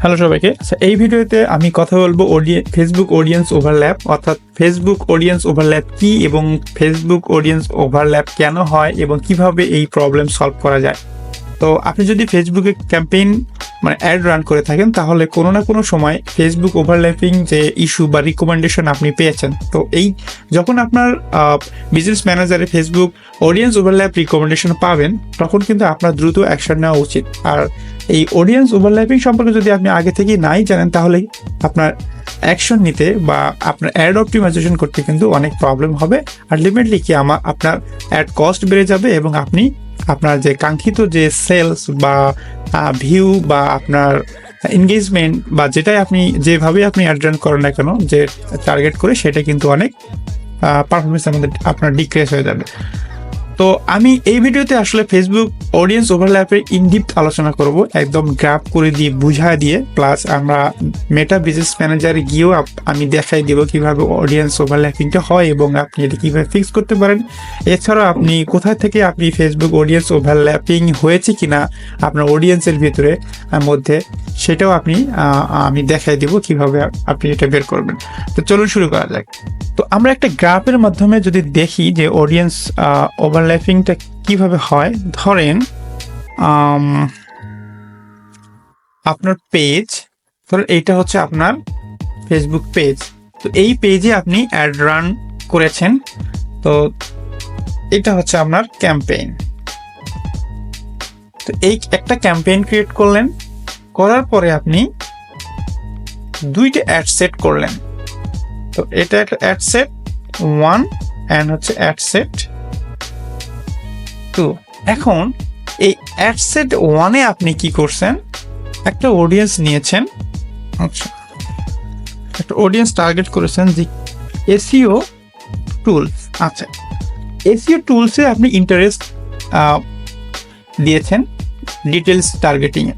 Hello সবাইকে। আচ্ছা এই ভিডিওতে আমি কথা বলব ফেসবুক অডিয়েন্স ওভারল্যাপ অর্থাৎ ফেসবুক অডিয়েন্স ওভারল্যাপ কি এবং ফেসবুক অডিয়েন্স ওভারল্যাপ কেন হয় এবং কীভাবে এই প্রবলেম সলভ করা যায়। তো আপনি যদি ফেসবুকে ক্যাম্পেইন মানে অ্যাড রান করে থাকেন, তাহলে কোনো না কোনো সময় ফেসবুক ওভারল্যাপিং যে ইস্যু বা রিকমেন্ডেশন আপনি পেয়েছেন। তো এই, যখন আপনার বিজনেস ম্যানেজারে ফেসবুক অডিয়েন্স ওভারল্যাপ রিকমেন্ডেশন পাবেন, তখন কিন্তু আপনার দ্রুত অ্যাকশন নেওয়া উচিত। আর এই অডিয়েন্স ওভারল্যাপিং সম্পর্কে যদি আপনি আগে থেকেই নাই জানেন, তাহলে আপনার অ্যাকশন নিতে বা আপনার অ্যাড অপটিমাইজেশন করতে কিন্তু অনেক প্রবলেম হবে। আলটিমেটলি কি আমার আপনার অ্যাড কস্ট বেড়ে যাবে এবং আপনি আপনার যে কাঙ্ক্ষিত যে সেলস বা ভিউ বা আপনার এনগেজমেন্ট বা যেটাই আপনি যেভাবে আপনি অ্যাড্রেন করেন না কেন, যে টার্গেট করে সেটা কিন্তু অনেক পারফরমেন্স আমাদের, আপনার ডিক্রেস হয়ে যাবে। তো আমি এই ভিডিওতে আসলে ফেসবুক অডিয়েন্স ওভারল্যাপের ইনডিপথ আলোচনা করব, একদম গ্রাফ করে দিয়ে, বুঝায় দিয়ে প্লাস আমরা মেটা বিজনেস ম্যানেজারে গিয়েও আমি দেখাই দিব কীভাবে অডিয়েন্স ওভারল্যাপিংটা হয় এবং আপনি এটা কীভাবে ফিক্স করতে পারেন। এছাড়াও আপনি কোথায় থেকে আপনি ফেসবুক অডিয়েন্স ওভারল্যাপিং হয়েছে কিনা আপনার অডিয়েন্সের ভিতরে মধ্যে, সেটাও আপনি আমি দেখাই দিব কীভাবে আপনি এটা বের করবেন। তো চলুন শুরু করা যাক। তো আমরা একটা গ্রাফের মাধ্যমে যদি দেখি যে অডিয়েন্স ওভারল্যাপিংটা কীভাবে হয়? ধরেন আপনার পেজ ধরেন এইটা হচ্ছে আপনার ফেসবুক পেজ তো এই পেজে আপনি অ্যাড রান করেছেন। তো এটা হচ্ছে আপনার ক্যাম্পেইন তো এই একটা ক্যাম্পেইন ক্রিয়েট করলেন। করার পরে আপনি দুইটা অ্যাড সেট করলেন। তো এটা একটা অ্যাড সেট ওয়ান অ্যান্ড হচ্ছে অ্যাড সেট টু এখন এই অ্যাড সেট ওয়ানে আপনি কি করছেন? একটা অডিয়েন্স নিয়েছেন। আচ্ছা। একটা অডিয়েন্স টার্গেট করেছেন যে এসিও টুলস আচ্ছা এসিও টুলসে আপনি ইন্টারেস্ট দিয়েছেন ডিটেলস টার্গেটিংয়ে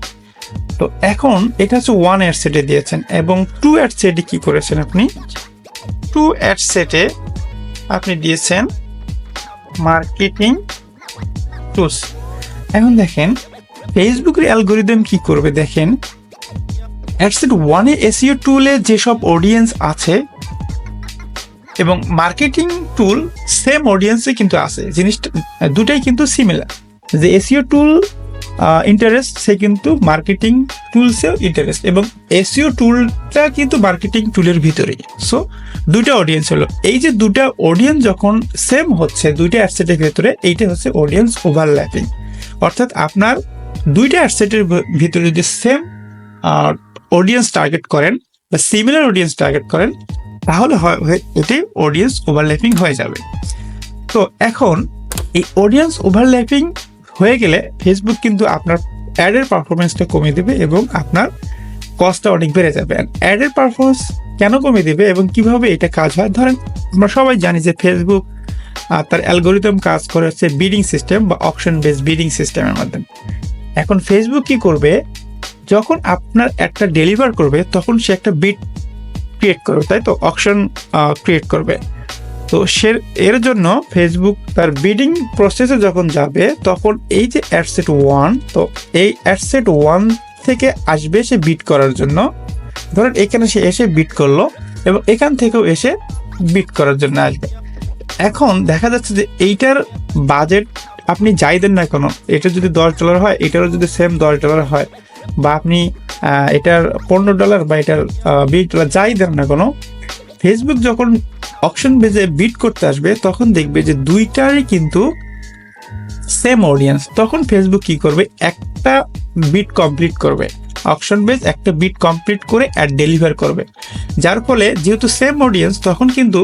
তো এখন এটা হচ্ছে ওয়ান অ্যাড সেটে দিয়েছেন এবং টু অ্যাড সেটে কি করেছেন আপনি? টু অ্যাড সেটে আপনি দিয়েছেন মার্কেটিং টুলস এখন দেখেন ফেসবুকের অ্যালগোরিদম কি করবে দেখেন? অ্যাডসেট ওয়ানে এসিও টুলে যেসব অডিয়েন্স আছে, এবং মার্কেটিং টুল সেম অডিয়েন্সে কিন্তু আছে। জিনিসটা, দুটাই কিন্তু সিমিলার যে এসিও টুল ইন্টারেস্ট সে কিন্তু মার্কেটিং টুলসেও ইন্টারেস্ট এবং এসিও টুলটা কিন্তু মার্কেটিং টুলের ভিতরেই। সো দুইটা অডিয়েন্স হলো। এই যে দুটা অডিয়েন্স যখন সেম হচ্ছে, দুইটা অ্যাডসেটের ভিতরে, এইটা হচ্ছে অডিয়েন্স ওভারল্যাপিং অর্থাৎ আপনার দুইটা অ্যাডসেটের ভিতরে যদি সেম অডিয়েন্স টার্গেট করেন বা সিমিলার অডিয়েন্স টার্গেট করেন, তাহলে এটি অডিয়েন্স ওভারল্যাপিং হয়ে যাবে। তো এখন, এই অডিয়েন্স ওভারল্যাপিং হয়ে গেলে ফেসবুক কিন্তু আপনার অ্যাডের পারফরমেন্সটা কমিয়ে দেবে এবং আপনার কস্টটা অনেক বেড়ে যাবে। অ্যাডের পারফরমেন্স কেন কমিয়ে দেবে এবং কীভাবে এটা কাজ হয়? ধরেন, আমরা সবাই জানি যে ফেসবুক তার অ্যালগোরিদম কাজ করে হচ্ছে বিডিং সিস্টেম বা অপশন বেস বিডিং সিস্টেমের মাধ্যমে। এখন ফেসবুক কি করবে? যখন আপনার একটা ডেলিভার করবে, তখন সে একটা বিট ক্রিয়েট করবে, তাই তো? অপশন ক্রিয়েট করবে। তো সে এর জন্য ফেসবুক তার বিডিং প্রসেসে যখন যাবে, তখন এই যে অ্যাডসেট ওয়ান তো এই অ্যাডসেট ওয়ান থেকে আসবে সে বিট করার জন্য। ধরেন এখানে সে এসে বিট করল এবং এখান থেকেও এসে বিট করার জন্য আসবে। এখন দেখা যাচ্ছে যে এইটার বাজেট আপনি যাই দেন না কোনো, এটা যদি দশ ডলার হয়, এটারও যদি সেম দশ ডলার হয়, বা আপনি এটার পনেরো ডলার বা এটার বিশ ডলার যাই দেন না কোনো ফেসবুক যখন অকশন বেজে বিট করতে আসবে, তখন দেখবে যে দুইটারই কিন্তু সেম অডিয়েন্স তখন ফেসবুক কি করবে? একটা বিট কমপ্লিট করবে। অকশন বেজ একটা বিট কমপ্লিট করে অ্যাড ডেলিভার করবে। যার ফলে যেহেতু সেম অডিয়েন্স তখন কিন্তু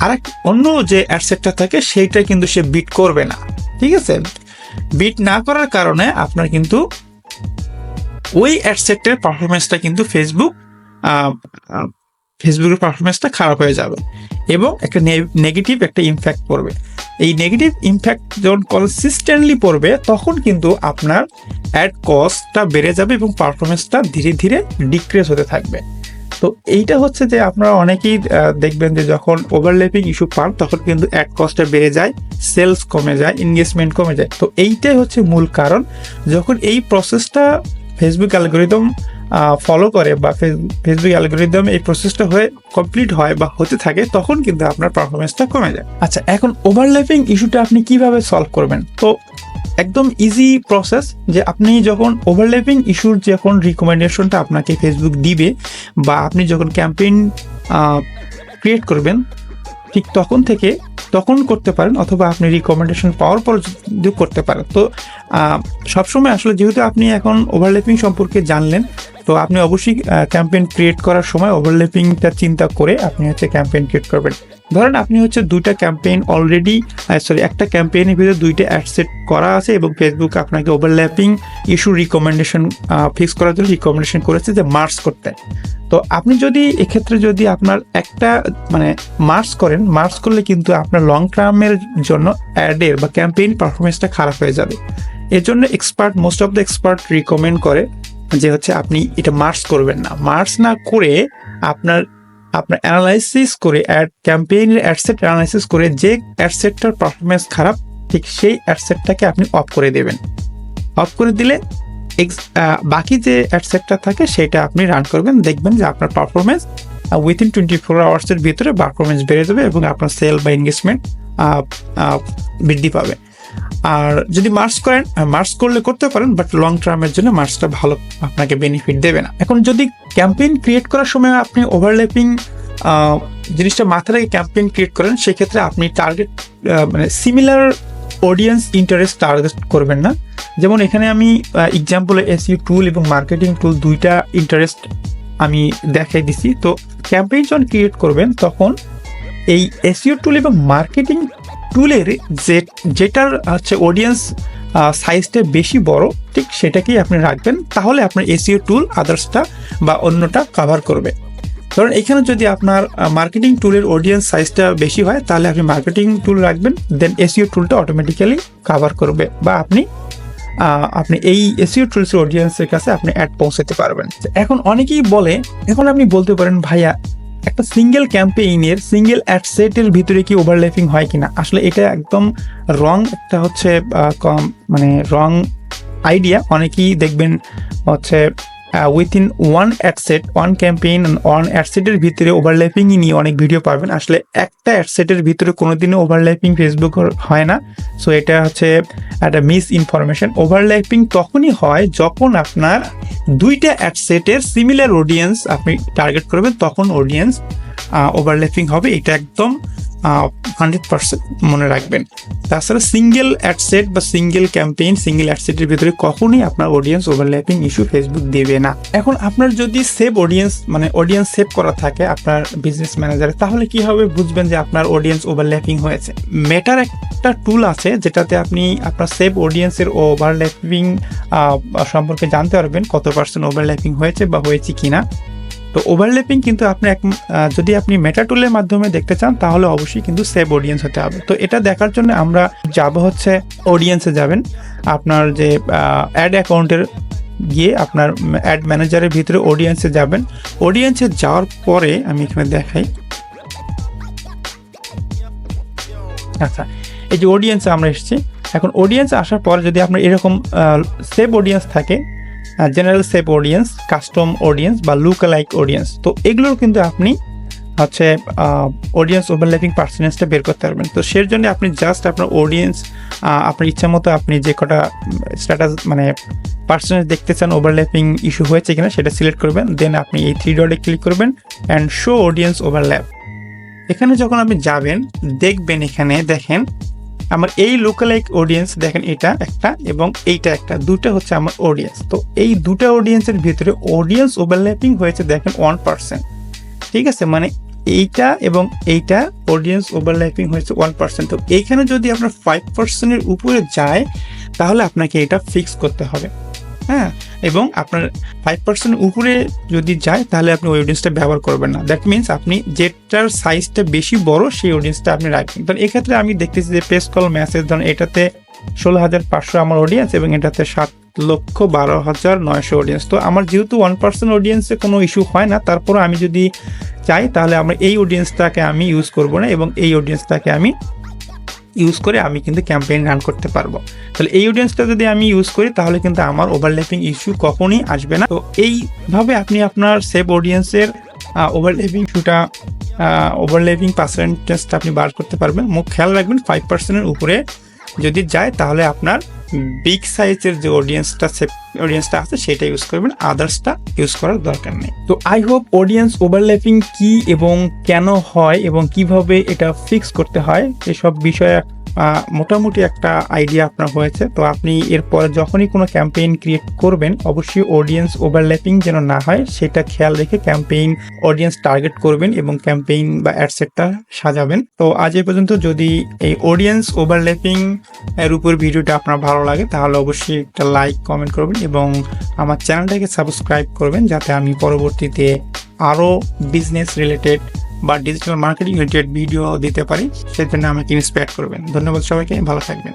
আরেক অন্য যে অ্যাডসেটটা থাকে, সেইটা কিন্তু সে বিট করবে না। ঠিক আছে? বিট না করার কারণে আপনার কিন্তু ওই অ্যাডসেটের পারফরমেন্সটা কিন্তু ফেসবুক ফেসবুকের পারফরমেন্সটা খারাপ হয়ে যাবে এবং একটা নেগেটিভ একটা ইম্প্যাক্ট পড়বে। এই নেগেটিভ ইম্প্যাক্ট যখন কনসিস্টেন্টলি পড়বে, তখন কিন্তু আপনার অ্যাড কস্টটা বেড়ে যাবে এবং পারফরমেন্সটা ধীরে ধীরে ডিক্রেস হতে থাকবে। তো এইটা হচ্ছে যে আপনারা অনেকেই দেখবেন যে যখন ওভারলেপিং ইস্যু পান, তখন কিন্তু অ্যাড কস্টটা বেড়ে যায় সেলস কমে যায় ইনভেস্টমেন্ট কমে যায়। তো এইটাই হচ্ছে মূল কারণ। যখন এই প্রসেসটা ফেসবুক অ্যালগোরিদম ফলো করে বা ফেসবুক অ্যালগোরিদম এই প্রসেসটা হয়ে কমপ্লিট হয় বা হতে থাকে, তখন কিন্তু আপনার পারফরমেন্সটা কমে যায়। আচ্ছা এখন ওভারল্যাপিং ইস্যুটা আপনি কীভাবে সলভ করবেন? তো একদম ইজি প্রসেস যে আপনি যখন ওভারল্যাপিং ইস্যুর যখন রিকমেন্ডেশনটা আপনাকে ফেসবুক দিবে বা আপনি যখন ক্যাম্পেইন ক্রিয়েট করবেন, ঠিক তখন থেকে তখন করতে পারেন অথবা আপনি রিকমেন্ডেশন পাওয়ার পর করতে পারেন। তো সবসময় আসলে যেহেতু আপনি এখন ওভারল্যাপিং সম্পর্কে জানলেন তো আপনি অবশ্যই ক্যাম্পেইন ক্রিয়েট করার সময় ওভারল্যাপিংটা চিন্তা করে আপনি হচ্ছে ক্যাম্পেইন ক্রিয়েট করবেন। ধরেন আপনি হচ্ছে দুইটা ক্যাম্পেইন অলরেডি সরি একটা ক্যাম্পেইনের ভিতরে দুইটা অ্যাড সেট করা আছে এবং ফেসবুক আপনাকে ওভারল্যাপিং ইস্যু রিকমেন্ডেশন ফিক্স করার জন্য রিকমেন্ডেশন করেছে যে মার্চ করতে। তো আপনি যদি, এক্ষেত্রে যদি আপনার একটা মানে মার্চ করেন মার্চ করলে কিন্তু আপনার লং টার্মের জন্য অ্যাডের বা ক্যাম্পেইন পারফরমেন্সটা খারাপ হয়ে যাবে। এর জন্য expert most of the expert recommend করে। যে হচ্ছে আপনি এটা মার্চ করবেন না। মার্চ না করে আপনার আপনার অ্যানালাইসিস করে অ্যাড ক্যাম্পেইনের অ্যাডসেট অ্যানালাইসিস করে যে অ্যাডসেটটার পারফরমেন্স খারাপ, ঠিক সেই অ্যাডসেটটাকে আপনি অফ করে দেবেন। অফ করে দিলে বাকি যে অ্যাডসেটটা থাকে সেটা আপনি রান করবেন, দেখবেন যে আপনার পারফরমেন্স উইথিন টোয়েন্টি ফোর আওয়ার্সের ভিতরে পারফরমেন্স বেড়ে যাবে এবং আপনার সেল বা এনগেজমেন্ট বৃদ্ধি পাবে। আর যদি মার্চ করেন মার্চ করলে করতে পারেন বাট লং টার্মের জন্য মার্চটা ভালো আপনাকে বেনিফিট দেবে না। এখন যদি ক্যাম্পেইন ক্রিয়েট করার সময় আপনি ওভারল্যাপিং জিনিসটা মাথায় রেখে ক্যাম্পেইন ক্রিয়েট করেন, সেক্ষেত্রে আপনি টার্গেট মানে সিমিলার অডিয়েন্স ইন্টারেস্ট টার্গেট করবেন না। যেমন এখানে আমি এক্সাম্পল এসইউ টুল এবং মার্কেটিং টুল দুইটা ইন্টারেস্ট আমি দেখাই দিছি। তো ক্যাম্পেইন যখন ক্রিয়েট করবেন, তখন এই এসইও টুল এবং মার্কেটিং টুলের যে যেটার হচ্ছে অডিয়েন্স সাইজটা বেশি বড়, ঠিক সেটাকেই আপনি রাখবেন। তাহলে আপনার এসিও টুল আদার্সটা বা অন্যটা কভার করবে। ধরুন, এখানে যদি আপনার মার্কেটিং টুলের অডিয়েন্স সাইজটা বেশি হয়, তাহলে আপনি মার্কেটিং টুল রাখবেন দেন এসিও টুলটা অটোমেটিক্যালি কভার করবে বা আপনি আপনি এই এসিও টুলসের অডিয়েন্সের কাছে আপনি অ্যাড পৌঁছাতে পারবেন। এখন অনেকেই বলে, এখন আপনি বলতে পারেন, ভাইয়া একটা সিঙ্গেল ক্যাম্পেইনের সিঙ্গেল অ্যাডসেটের ভিতরে কি ওভারল্যাপিং হয় কিনা? আসলে এটা একদম রং একটা হচ্ছে কম- মানে রং আইডিয়া অনেকেই দেখবেন হচ্ছে within one ad set one campaign one অ্যাডসেটের ভিতরে ওভারল্যাপিংই নিয়ে অনেক ভিডিও পাবেন। আসলে একটা অ্যাডসেটের ভিতরে কোনোদিনও ওভারল্যাপিং ফেসবুক হয় না। সো এটা হচ্ছে একটা মিস ইনফরমেশন ওভারল্যাপিং তখনই হয় যখন আপনার দুইটা অ্যাডসেটের সিমিলার অডিয়েন্স আপনি টার্গেট করবেন, তখন অডিয়েন্স ওভারল্যাপিং হবে। এটা একদম হান্ড্রেড পার্সেন্ট মনে রাখবেন। তাছাড়া সিঙ্গেল অ্যাডসেট বা সিঙ্গেল ক্যাম্পেইন সিঙ্গেল অ্যাডসেটের ভিতরে কখনোই আপনার অডিয়েন্স ওভারল্যাপিং ইস্যু ফেসবুক দেবে না। এখন আপনার যদি সেভ অডিয়েন্স মানে অডিয়েন্স সেভ করা থাকে আপনার বিজনেস ম্যানেজারে তাহলে কি হবে? বুঝবেন যে আপনার অডিয়েন্স ওভারল্যাপিং হয়েছে। মেটার একটা টুল আছে যেটাতে আপনি আপনার সেভ অডিয়েন্সের ওভারল্যাপিং সম্পর্কে জানতে পারবেন কত পার্সেন্ট ওভারল্যাপিং হয়েছে বা হয়েছে কিনা। তো ওভারল্যাপিং কিন্তু আপনি এক যদি আপনি মেটা টুলের মাধ্যমে দেখতে চান, তাহলে অবশ্যই কিন্তু সেভ অডিয়েন্স হতে হবে। তো এটা দেখার জন্য আমরা যাব হচ্ছে অডিয়েন্সে যাবেন। আপনার যে অ্যাড অ্যাকাউন্টের গিয়ে আপনার অ্যাড ম্যানেজারের ভিতরে অডিয়েন্সে যাবেন। অডিয়েন্সে যাওয়ার পরে আমি এখানে দেখাই। আচ্ছা এই যে অডিয়েন্সে আমরা এসেছি। এখন অডিয়েন্স আসার পর যদি আপনার এরকম সেভ অডিয়েন্স থাকে general save audience custom audience বা লুক লাইক অডিয়েন্স তো এগুলোর কিন্তু আপনি হচ্ছে অডিয়েন্স ওভারল্যাপিং পার্সেন্টেজটা বের করতে পারবেন। তো সের জন্য আপনি জাস্ট আপনার অডিয়েন্স আপনার ইচ্ছা মতো আপনি যে কটা স্ট্যাটাস মানে পার্সেন্টেজ দেখতে চান ওভারল্যাপিং ইস্যু হয়েছে কিনা সেটা সিলেক্ট করবেন। দেন আপনি এই থ্রি ডটে ক্লিক করবেন অ্যান্ড শো অডিয়েন্স ওভারল্যাপ এখানে যখন আপনি যাবেন, দেখবেন এখানে, দেখেন আমার এই লোকালাইক অডিয়েন্স দেখেন এটা একটা এবং এইটা একটা দুটো হচ্ছে আমার অডিয়েন্স তো এই দুটো অডিয়েন্সের ভিতরে অডিয়েন্স ওভারল্যাপিং হয়েছে দেখেন ওয়ান পার্সেন্ট ঠিক আছে? মানে এইটা এবং এইটা অডিয়েন্স ওভারল্যাপিং হয়েছে ওয়ান পার্সেন্ট তো এইখানে যদি আপনার ফাইভ পার্সেন্টের উপরে যায়, তাহলে আপনাকে এটা ফিক্স করতে হবে। হ্যাঁ? এবং আপনার ফাইভ পার্সেন্ট উপরে যদি যায়, তাহলে আপনি ওই অডিয়েন্সটা ব্যবহার করবেন না। দ্যাট মিনস আপনি যেটার সাইজটা বেশি বড়, সেই অডিয়েন্সটা আপনি রাখবেন। কারণ এক্ষেত্রে আমি দেখতেছি যে প্রেস কল মেসেজ ধরুন এটাতে ষোলো হাজার পাঁচশো আমার অডিয়েন্স এবং এটাতে সাত লক্ষ বারো হাজার নয়শো অডিয়েন্স তো আমার যেহেতু ওয়ান পার্সেন্ট অডিয়েন্সে কোনো ইস্যু হয় না তারপর আমি যদি চাই তাহলে আমরা এই অডিয়েন্সটাকে আমি ইউজ করব না এবং এই অডিয়েন্সটাকে আমি ইউজ করে আমি কিন্তু ক্যাম্পেইন রান করতে পারব। তাহলে এই অডিয়েন্সটা যদি আমি ইউজ করি, তাহলে কিন্তু আমার ওভারল্যাপিং ইস্যু কখনই আসবে না। তো এইভাবে আপনি আপনার সেভ অডিয়েন্সের ওভারল্যাপিং ইস্যুটা ওভারল্যাপিং পার্সেন্টেজটা আপনি বার করতে পারবেন। মুখ খেয়াল রাখবেন ফাইভ পার্সেন্টের উপরে যদি যায়, তাহলে আপনার বিগ সাইজের যে অডিয়েন্সটা অডিয়েন্সটা আছে, সেটা ইউজ করবেন। আদার্সটা ইউজ করার দরকার নেই। তো আই হোপ অডিয়েন্স ওভারল্যাপিং কি এবং কেন হয় এবং কীভাবে এটা ফিক্স করতে হয়, এসব বিষয়ে মোটামুটি একটা আইডিয়া আপনার হয়েছে। তো আপনি এরপর যখনই কোনো ক্যাম্পেইন ক্রিয়েট করবেন, অবশ্যই অডিয়েন্স ওভারল্যাপিং যেন না হয়, সেটা খেয়াল রেখে ক্যাম্পেইন অডিয়েন্স টার্গেট করবেন এবং ক্যাম্পেইন বা অ্যাডসেটটা সাজাবেন। তো আজ এ পর্যন্ত যদি এই অডিয়েন্স ওভারল্যাপিং এর উপর ভিডিওটা আপনার ভালো লাগে, তাহলে অবশ্যই একটা লাইক কমেন্ট করবেন এবং আমার চ্যানেলটাকে সাবস্ক্রাইব করবেন, যাতে আমি পরবর্তীতে আরও বিজনেস রিলেটেড বা ডিজিটাল মার্কেটিং রিলেটেড ভিডিও দিতে পারি সেজন্য আমাকে ইন্সপায়ার করবেন। ধন্যবাদ সবাইকে, ভালো থাকবেন।